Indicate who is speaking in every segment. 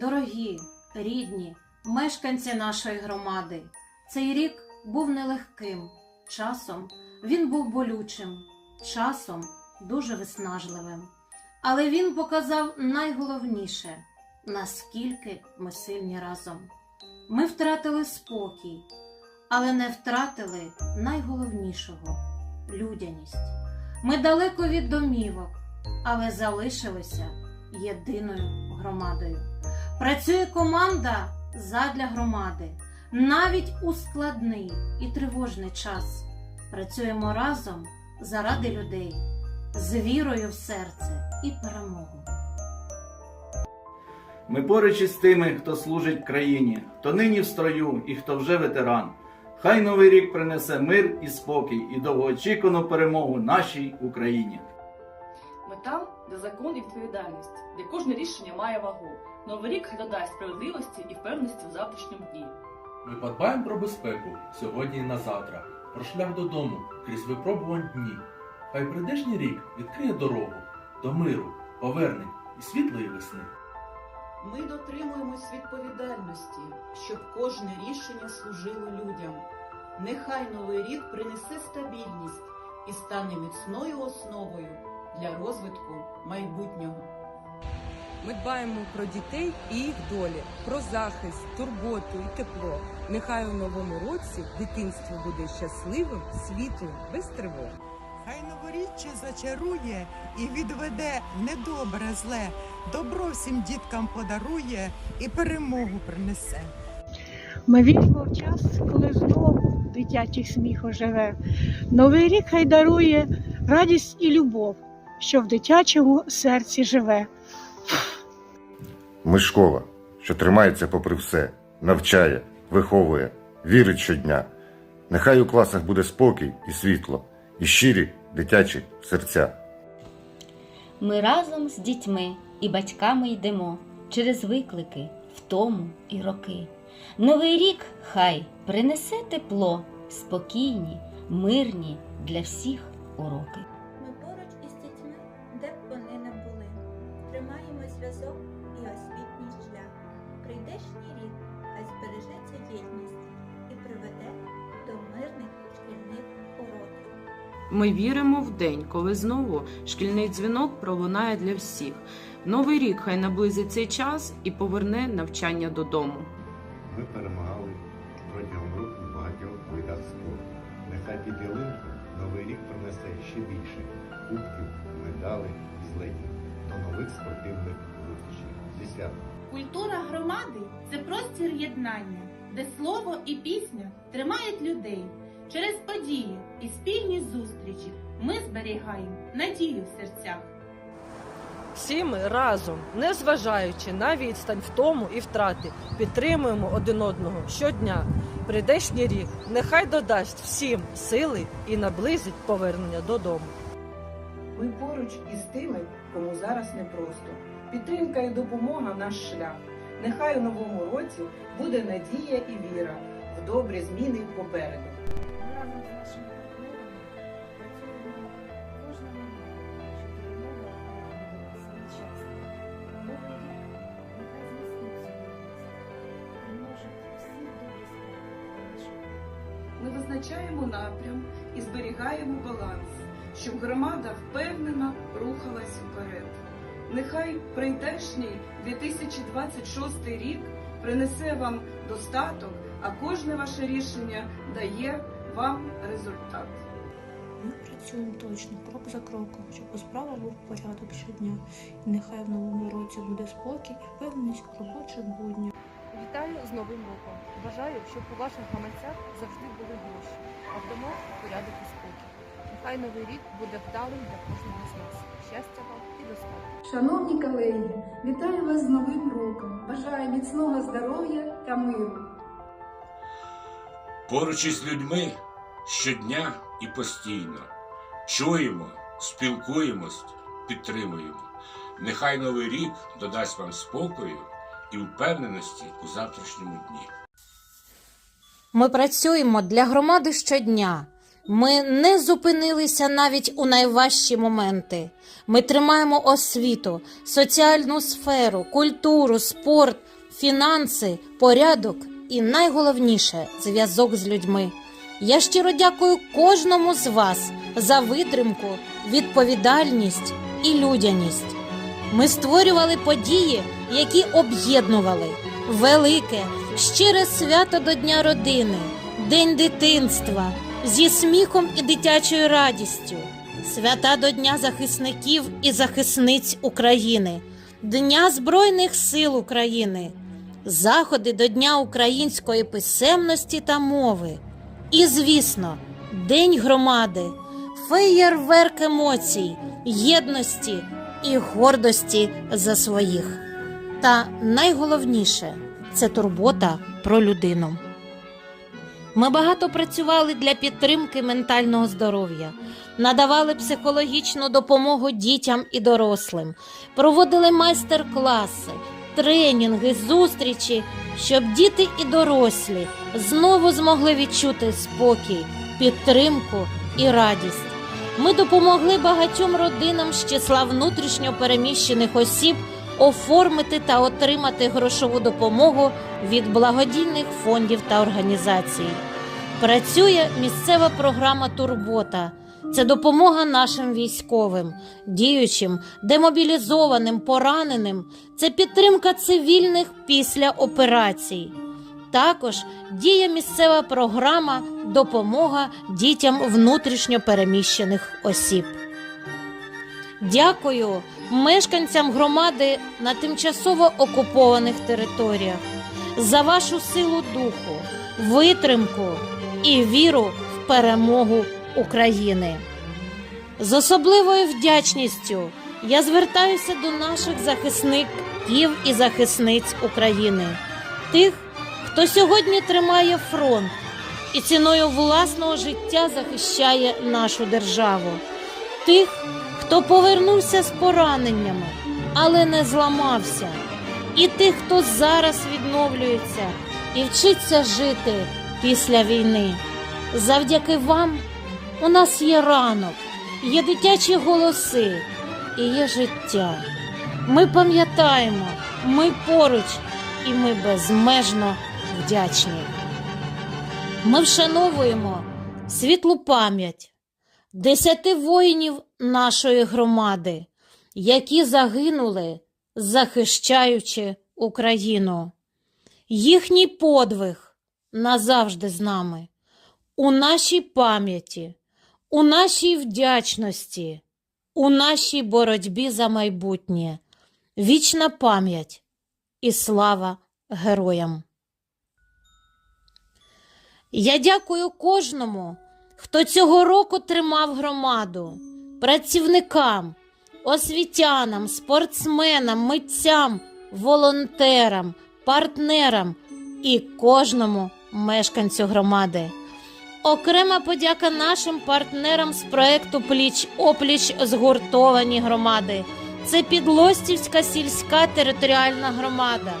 Speaker 1: Дорогі, рідні, мешканці нашої громади, цей рік був нелегким. Часом він був болючим, часом дуже виснажливим. Але він показав найголовніше, наскільки ми сильні разом. Ми втратили спокій, але не втратили найголовнішого людяність. Ми далеко від домівок, але залишилися єдиною громадою. Працює команда задля громади. Навіть у складний і тривожний час працюємо разом заради людей, з вірою в серце і перемогу.
Speaker 2: Ми поруч із тими, хто служить країні, хто нині в строю і хто вже ветеран. Хай новий рік принесе мир і спокій і довгоочікувану перемогу нашій Україні.
Speaker 3: Мета де закон і відповідальність, де кожне рішення має вагу. Новий рік додасть справедливості і впевненості в завтрашньому дні.
Speaker 4: Ми подбаємо про безпеку сьогодні і на завтра, про шлях додому крізь випробувань дні. Хай прийдешній рік відкриє дорогу до миру, повернень і світлої весни.
Speaker 5: Ми дотримуємось відповідальності, щоб кожне рішення служило людям. Нехай новий рік принесе стабільність і стане міцною основою для розвитку майбутнього.
Speaker 6: Ми дбаємо про дітей і їх долі, про захист, турботу і тепло. Нехай у новому році дитинство буде щасливим, світлим, без тривог.
Speaker 7: Хай новоріччя зачарує і відведе недобре зле, добро всім діткам подарує і перемогу принесе.
Speaker 8: Ми віримо в час, коли знову дитячий сміх оживе. Новий рік хай дарує радість і любов, що в дитячому серці живе.
Speaker 9: Ми школа, що тримається попри все, навчає, виховує, вірить щодня. Нехай у класах буде спокій і світло, і щирі дитячі серця.
Speaker 10: Ми разом з дітьми і батьками йдемо через виклики, втому і роки. Новий рік хай принесе тепло, спокійні, мирні для всіх уроки.
Speaker 11: Зв'язок і освітній шлях. Прийдешній рік, хай збережеться єдність і приведе до мирних шкільних уроків.
Speaker 12: Ми віримо в день, коли знову шкільний дзвінок пролунає для всіх. Новий рік хай наблизить цей час і поверне навчання додому.
Speaker 13: Ми перемагали протягом року в багатьох видах спорту. Нехай під ялинку новий рік принесе ще більше кубків, медалей, нових спортивних зустрічей. Зі святом!
Speaker 14: Культура громади це простір єднання, де слово і пісня тримають людей. Через події і спільні зустрічі ми зберігаємо надію в серцях.
Speaker 15: Всі ми разом, незважаючи на відстань втому і втрати, підтримуємо один одного щодня. Прийдешній рік нехай додасть всім сили і наблизить повернення додому.
Speaker 5: Ми поруч із тими, кому зараз непросто. Підтримка і допомога наш шлях. Нехай у новому році буде надія і віра в добрі зміни попереду.
Speaker 1: Разом з нашими партнерами працюємо кожного дня, щоб перемога була своєчасна. Новий рік нехай зміцнить цю єдність, примножить всі добрі справи нашого.
Speaker 3: Ми визначаємо напрям і зберігаємо баланс, щоб громада впевнено рухалась вперед. Нехай прийдешній 2026 рік принесе вам достаток, а кожне ваше рішення дає вам результат.
Speaker 8: Ми працюємо точно, крок за кроком, щоб у справах був порядок щодня. І нехай в новому році буде спокій і впевненість у робочих буднях.
Speaker 6: Вітаю з Новим роком. Бажаю, щоб у ваших гаманцях завжди були гроші, а в домах порядок і спокій. Нехай новий рік буде вдалим для кожного з нас. Щастя вам і достатку.
Speaker 11: Шановні колеги, вітаю вас з Новим роком! Бажаю міцного здоров'я та миру!
Speaker 16: Поруч із людьми щодня і постійно чуємо, спілкуємось, підтримуємо. Нехай новий рік додасть вам спокою і впевненості у завтрашньому дні.
Speaker 1: Ми працюємо для громади щодня. Ми не зупинилися навіть у найважчі моменти. Ми тримаємо освіту, соціальну сферу, культуру, спорт, фінанси, порядок і найголовніше зв'язок з людьми. Я щиро дякую кожному з вас за витримку, відповідальність і людяність. Ми створювали події, які об'єднували велике, щире свято до Дня родини, День дитинства зі сміхом і дитячою радістю, свята до Дня захисників і захисниць України, Дня Збройних сил України, заходи до Дня української писемності та мови. І, звісно, День громади, феєрверк емоцій, єдності і гордості за своїх. Та найголовніше це турбота про людину. Ми багато працювали для підтримки ментального здоров'я, надавали психологічну допомогу дітям і дорослим, проводили майстер-класи, тренінги, зустрічі, щоб діти і дорослі знову змогли відчути спокій, підтримку і радість. Ми допомогли багатьом родинам з числа внутрішньо переміщених осіб оформити та отримати грошову допомогу від благодійних фондів та організацій. Працює місцева програма Турбота. Це допомога нашим військовим, діючим, демобілізованим, пораненим. Це підтримка цивільних після операцій. Також діє місцева програма Допомога дітям внутрішньо переміщених осіб. Дякую мешканцям громади на тимчасово окупованих територіях за вашу силу духу, витримку і віру в перемогу України. З особливою вдячністю я звертаюся до наших захисників і захисниць України, тих, хто сьогодні тримає фронт і ціною власного життя захищає нашу державу, тих, хто повернувся з пораненнями, але не зламався, і тих, хто зараз відновлюється і вчиться жити після війни. Завдяки вам у нас є ранок, є дитячі голоси і є життя. Ми пам'ятаємо, ми поруч і ми безмежно вдячні. Ми вшановуємо світлу пам'ять десяти воїнів нашої громади, які загинули, захищаючи Україну. Їхній подвиг назавжди з нами, у нашій пам'яті, у нашій вдячності, у нашій боротьбі за майбутнє. Вічна пам'ять і слава героям. Я дякую кожному, хто цього року тримав громаду, працівникам, освітянам, спортсменам, митцям, волонтерам, партнерам і кожному мешканцю громади. Окрема подяка нашим партнерам з проекту Пліч опліч згуртовані громади. Це Підлостівська сільська територіальна громада.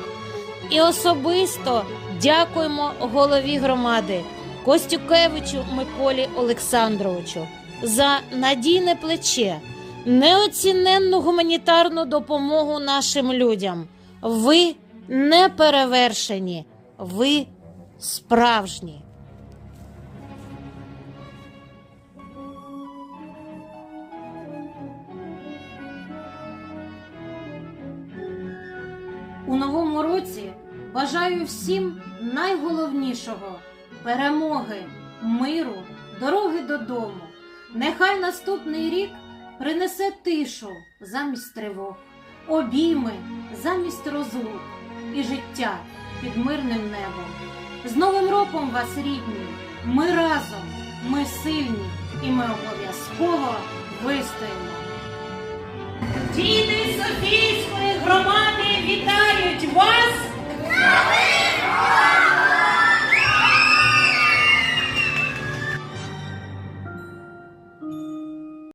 Speaker 1: І особисто дякуємо голові громади Костюкевичу Миколі Олександровичу за надійне плече, неоціненну гуманітарну допомогу нашим людям. Ви не перевершені, ви справжні. У новому році бажаю всім найголовнішого перемоги, миру, дороги додому. Нехай наступний рік принесе тишу замість тривог, обійми замість розлук і життя під мирним небом. З Новим роком вас, рідні, ми разом, ми сильні і ми обов'язково вистоїмо. Діти Софійської громади вітають вас!